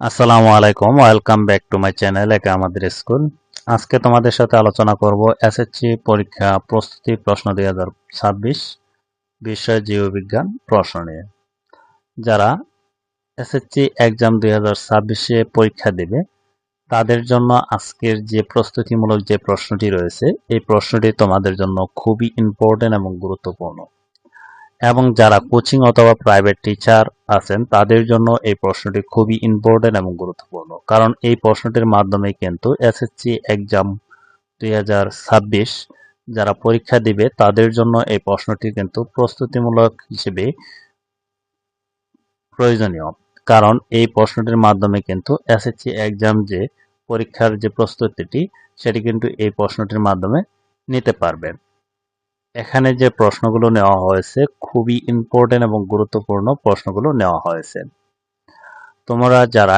আসসালামু আলাইকুম, welcome back to my channel একা আমাদের স্কুল। আজকে তোমাদের সাথে আলোচনা করব এসএসসি পরীক্ষা প্রস্তুতি প্রশ্ন দুই হাজার ছাব্বিশ বিষয় জীববিজ্ঞান প্রশ্ন নিয়ে। যারা এসএসসি এক্সাম দুই হাজার ছাব্বিশে পরীক্ষা দেবে, তাদের জন্য আজকের যে প্রস্তুতিমূলক যে প্রশ্নটি রয়েছে, এই প্রশ্নটি তোমাদের জন্য খুবই ইম্পর্টেন্ট এবং গুরুত্বপূর্ণ। এবং যারা কোচিং অথবা প্রাইভেট টিচার আছেন, তাদের জন্য এই প্রশ্নটি খুবই ইম্পর্টেন্ট এবং গুরুত্বপূর্ণ। কারণ এই প্রশ্নটির মাধ্যমে কিন্তু এসএসসি এক্সাম দুই হাজার ছাব্বিশ যারা পরীক্ষা দিবে, তাদের জন্য এই প্রশ্নটি কিন্তু প্রস্তুতিমূলক হিসেবে প্রয়োজনীয়। কারণ এই প্রশ্নটির মাধ্যমে কিন্তু এসএসসি এক্সাম যে পরীক্ষার যে প্রস্তুতিটি, সেটি কিন্তু এই প্রশ্নটির মাধ্যমে নিতে পারবেন এখানে যে প্রশ্নগুলো নেওয়া হয়েছে, খুবই ইম্পর্টেন্ট এবং গুরুত্বপূর্ণ প্রশ্নগুলো নেওয়া হয়েছে। তোমরা যারা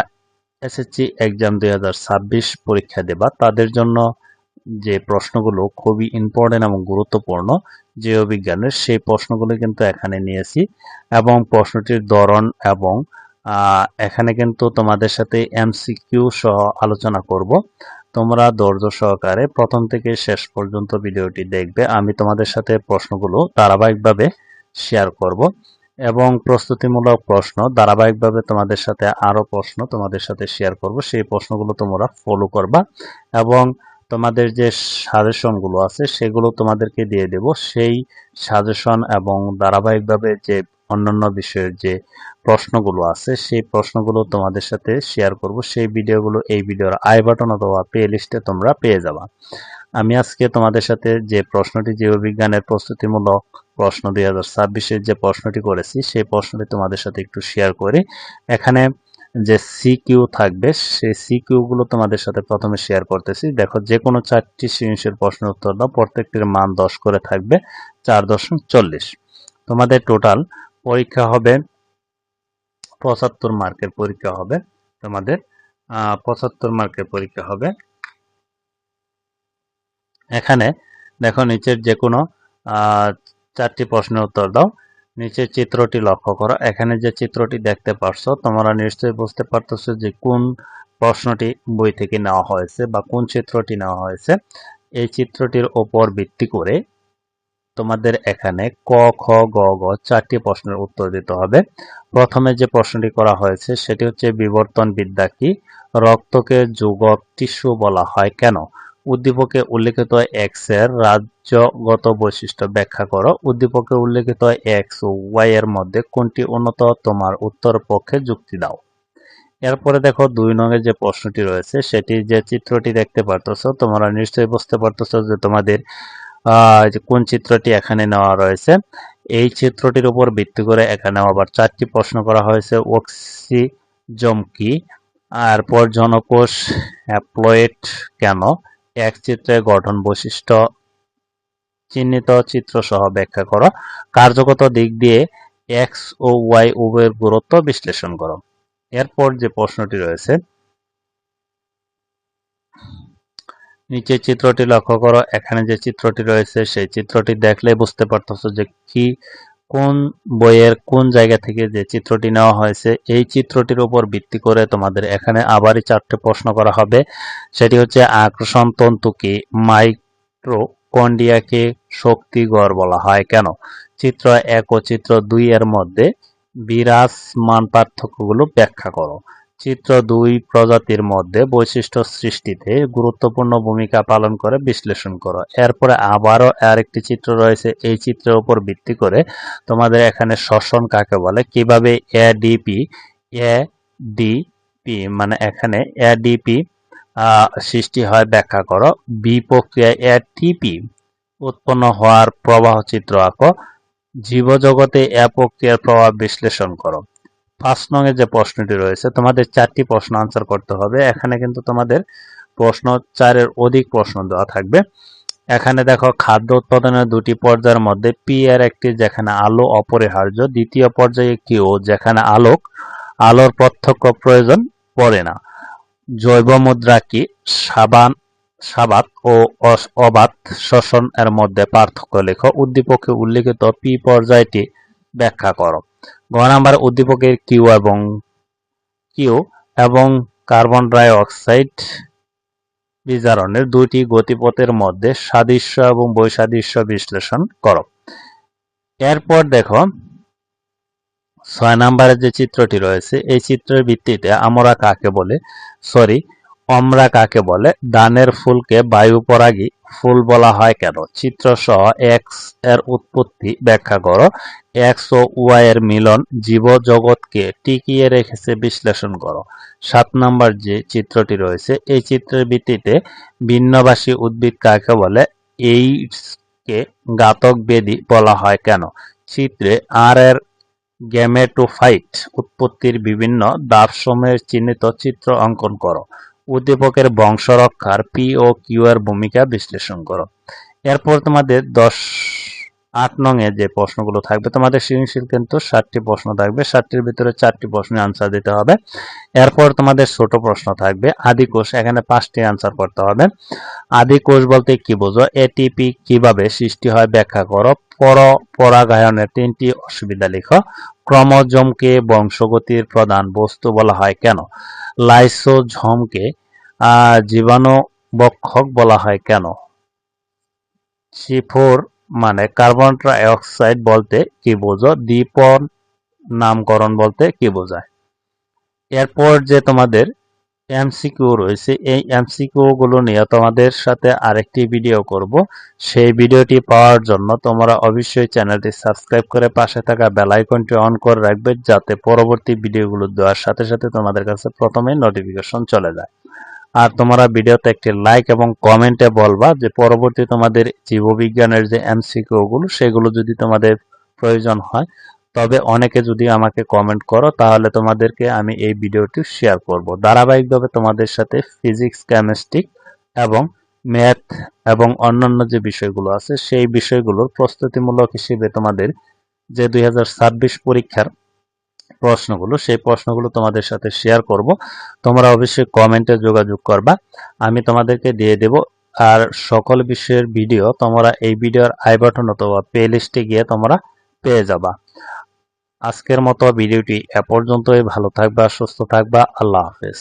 এসএসসি এক্সাম দু হাজার ছাব্বিশ পরীক্ষা দেবা, তাদের জন্য যে প্রশ্নগুলো খুবই ইম্পর্টেন্ট এবং গুরুত্বপূর্ণ জীববিজ্ঞানের, সেই প্রশ্নগুলো কিন্তু এখানে নিয়েছি এবং প্রশ্নটির ধরন এবং এখানে কিন্তু তোমাদের সাথে এমসিকিউ সহ আলোচনা করব। তোমরা ধৈর্য সহকারে প্রথম থেকে শেষ পর্যন্ত ভিডিওটি দেখবে। আমি তোমাদের সাথে প্রশ্নগুলো ধারাবাহিকভাবে শেয়ার করব এবং প্রস্তুতিমূলক প্রশ্ন, ধারাবাহিকভাবে তোমাদের সাথে আরও প্রশ্ন তোমাদের সাথে শেয়ার করব। সেই প্রশ্নগুলো তোমরা ফলো করবা এবং তোমাদের যে সাজেশনগুলো আছে, সেগুলো তোমাদেরকে দিয়ে দেব। সেই সাজেশন এবং ধারাবাহিকভাবে যে অন্যান্য বিষয়ের যে প্রশ্নগুলো আছে, সেই প্রশ্নগুলো তোমাদের সাথে শেয়ার করব। সেই ভিডিওগুলো, এই ভিডিওর আই বাটন অথবা প্লে লিস্টে তোমরা পেয়ে যাবা। আমি আজকে তোমাদের সাথে যে প্রশ্নটি জীববিজ্ঞানের প্রস্তুতিমূলক প্রশ্ন দুই হাজার ছাব্বিশের যে প্রশ্নটি করেছি, সেই প্রশ্নটি তোমাদের সাথে একটু শেয়ার করি। এখানে যে সিকিউ থাকবে, সেই সিকিউ গুলো তোমাদের সাথে প্রথমে শেয়ার করতেছি। দেখো, যে কোনো চারটি সৃজনশীল প্রশ্ন উত্তর দাও, প্রত্যেকটির মান দশ করে থাকবে, চার দশমিক চল্লিশ। তোমাদের টোটাল পরীক্ষা হবে পঁচাত্তর মার্কের পরীক্ষা হবে। তোমাদের পঁচাত্তর মার্কের পরীক্ষা হবে। এখানে দেখো নিচের যে কোনো চারটি প্রশ্নের উত্তর দাও। নিচের চিত্রটি লক্ষ্য করো। এখানে যে চিত্রটি দেখতে পারছ, তোমরা নিশ্চয়ই বুঝতে পারতেছো যে কোন প্রশ্নটি বই থেকে নেওয়া হয়েছে বা কোন চিত্রটি নেওয়া হয়েছে। এই চিত্রটির ওপর ভিত্তি করে তোমাদের এখানে ক, খ, গ গ চারটি প্রশ্নের উত্তর দিতে হবে। প্রথমে যে প্রশ্নটি করা হয়েছে, সেটি হচ্ছে বিবর্তন বিদ্যা কি? রক্তকে যুগক টিস্যু বলা হয় কেন? উদ্দীপকে উল্লেখিত এক্সের রাজ্যগত বৈশিষ্ট্য ব্যাখ্যা করো। উদ্দীপকে উল্লেখিত এক্স ও ওয়াই এর মধ্যে কোনটি উন্নত তোমার উত্তর পক্ষে যুক্তি দাও। এরপরে দেখো দুই নঙের যে প্রশ্নটি রয়েছে, সেটি যে চিত্রটি দেখতে পারতেছো, তোমরা নিশ্চয়ই বুঝতে পারতেছো যে তোমাদের কোন চিত্রটি এখানে নেওয়া রয়েছে? এই চিত্রটির উপর ভিত্তি করে এখানে আবার চারটি প্রশ্ন করা হয়েছে অক্সিজম কি? পর জনকোষ হ্যাপ্লয়েড কেন? এক চিত্রে গঠন বৈশিষ্ট্য, চিহ্নিত চিত্র সহ ব্যাখ্যা করো। কার্যগত দিক দিয়ে এক্স ও ওয়াই উভয়ের গুরুত্ব বিশ্লেষণ করো। এরপর যে প্রশ্নটি রয়েছে নিচে চিত্রটি লক্ষ্য করো, এখানে যে চিত্রটি রয়েছে সেই চিত্রটি দেখলে বুঝতে পারতেছো যে কি কোন বইয়ের কোন জায়গা থেকে যে চিত্রটি নেওয়া হয়েছে। এই চিত্রটির উপর ভিত্তি করে তোমাদের এখানে আবারই চারটে প্রশ্ন করা হবে। সেটি হচ্ছে আকর্ষণ তন্তুকে মাইক্রোকন্ডিয়াকে শক্তিগড় বলা হয় কেন? চিত্র এক ও চিত্র দুই এর মধ্যে বিরাজমান পার্থক্যগুলো ব্যাখ্যা করো। চিত্র দুই প্রজাতির মধ্যে বৈশিষ্ট্য সৃষ্টিতে গুরুত্বপূর্ণ ভূমিকা পালন করে, বিশ্লেষণ করো। এরপরে আবারও আরেকটি চিত্র রয়েছে, এই চিত্রের উপর ভিত্তি করে তোমাদের এখানে শ্বসন কাকে বলে? কীভাবে এডিপি এডিপি মানে এখানে এডিপি সৃষ্টি হয় ব্যাখ্যা করো। বি প্রক্রিয়া এটিপি উৎপন্ন হওয়ার প্রবাহ চিত্র আঁকো। জীবজগতে এ প্রক্রিয়ার প্রভাব বিশ্লেষণ করো। পাঁচ নঙে যে প্রশ্নটি রয়েছে, তোমাদের চারটি প্রশ্ন আনসার করতে হবে। এখানে কিন্তু তোমাদের প্রশ্ন চারের অধিক প্রশ্ন দেওয়া থাকবে। এখানে দেখো, খাদ্য উৎপাদনের দুটি পর্যায়ের মধ্যে পি এর একটি যেখানে আলো অপরিহার্য, দ্বিতীয় পর্যায়ে কিউ যেখানে আলোক, আলোর প্রত্যক্ষ প্রয়োজন পড়ে না। জৈব মুদ্রা কি? সাবান, সাবাত ও অবাত শ্বসন এর মধ্যে পার্থক্য লেখো। উদ্দীপকে উল্লিখিত পি পর্যায়টি ব্যাখ্যা করো। গ নাম্বার উদ্দীপকের কিউ এবং কিউ এবং কার্বন ডাই অক্সাইড বিজারণের দুইটি গতিপথের মধ্যে সাদৃশ্য এবং বৈসাদৃশ্য বিশ্লেষণ করো। এরপর দেখো, ছয় নম্বরে যে চিত্রটি রয়েছে, এই চিত্রের ভিত্তিতে আমরা কাকে বলে? সরি অমরা কাকে বলে? দানের ফুলকে বায়ুপরাগী ফুল বলা হয় কেন? চিত্র সহ এক্সের উৎপত্তি ব্যাখ্যা করো। এক্স ও ওয়াই এর মিলন জীবজগৎকে টিকিয়ে রেখেছে বিশ্লেষণ করো। সাত নম্বর যে চিত্রটি রয়েছে, এই চিত্রের ভিত্তিতে ভিন্নভাষী উদ্ভিদ কাকে বলে? এইডসকে ঘাতক বেদি বলা হয় কেন? চিত্রে আর এর গ্যামেটোফাইট উৎপত্তির বিভিন্ন ধাপসমূহের চিহ্নিত চিত্র অঙ্কন করো। উদ্দীপকের বংশ রক্ষার পি ও কিউ এর ভূমিকা বিশ্লেষণ করো। এরপর তোমাদের দশ, আট নং এ যে প্রশ্নগুলো থাকবে, তোমাদের সৃজনশীল কিন্তু ষাটটি প্রশ্ন থাকবে ষাটটির ভিতরে চারটি প্রশ্নের আনসার দিতে হবে। এরপর তোমাদের ছোট প্রশ্ন থাকবে, আদি কোষ, এখানে পাঁচটি আনসার করতে হবে। আদি কোষ বলতে কি বোঝো? এটিপি কীভাবে সৃষ্টি হয় ব্যাখ্যা করো। পর পরাগায়নের তিনটি অসুবিধা লিখো। ক্রোমোজোমকে বংশগতির প্রধান বস্তু বলা হয় কেন? লাইসোঝোমকে জীবাণুবক্ষক বলা হয়। কেন? সিফোর মানে কার্বন ডাইঅক্সাইড বলতে কি বোঝো? দ্বীপ নামকরণ বলতে কি বোঝায়? এরপর যে তোমাদের এমসিকিউ রয়েছে। এই এমসিকিউ গুলো নিয়ে তোমাদের সাথে আরেকটি ভিডিও করব। সেই ভিডিওটি পাওয়ার জন্য তোমরা অবশ্যই চ্যানেলটি সাবস্ক্রাইব করে পাশে থাকা বেল আইকনটি অন করে রাখবে যাতে পরবর্তী ভিডিওগুলো দেওয়ার সাথে সাথে তোমাদের কাছে প্রথমে নোটিফিকেশন চলে যায়। আর তোমরা ভিডিওতে একটি লাইক এবং কমেন্টে বলবা যে পরবর্তী তোমাদের জীববিজ্ঞানের যে এমসিকিউ গুলো সেগুলো যদি তোমাদের প্রয়োজন হয় তবে অনেকে যদি আমাকে কমেন্ট করো, তাহলে তোমাদেরকে আমি এই ভিডিওটি শেয়ার করব। ধারাবাহিকভাবে তোমাদের সাথে ফিজিক্স কেমিস্ট্রি এবং ম্যাথ এবং অন্যান্য যে বিষয়গুলো আছে, সেই বিষয়গুলোর প্রস্তুতিমূলক হিসেবে তোমাদের যে দুই পরীক্ষার প্রশ্নগুলো, সেই প্রশ্নগুলো তোমাদের সাথে শেয়ার করব। তোমরা অবশ্যই কমেন্টে যোগাযোগ করবা। আমি তোমাদেরকে দিয়ে দেব। আর সকল বিষয়ের ভিডিও তোমরা এই ভিডিওর আই বাটন অথবা প্লে লিস্টে গিয়ে তোমরা পেয়ে যাবা। আজকের মতো ভিডিওটি এ পর্যন্তই। ভালো থাকবা সুস্থ থাকবা। আল্লাহ হাফেজ।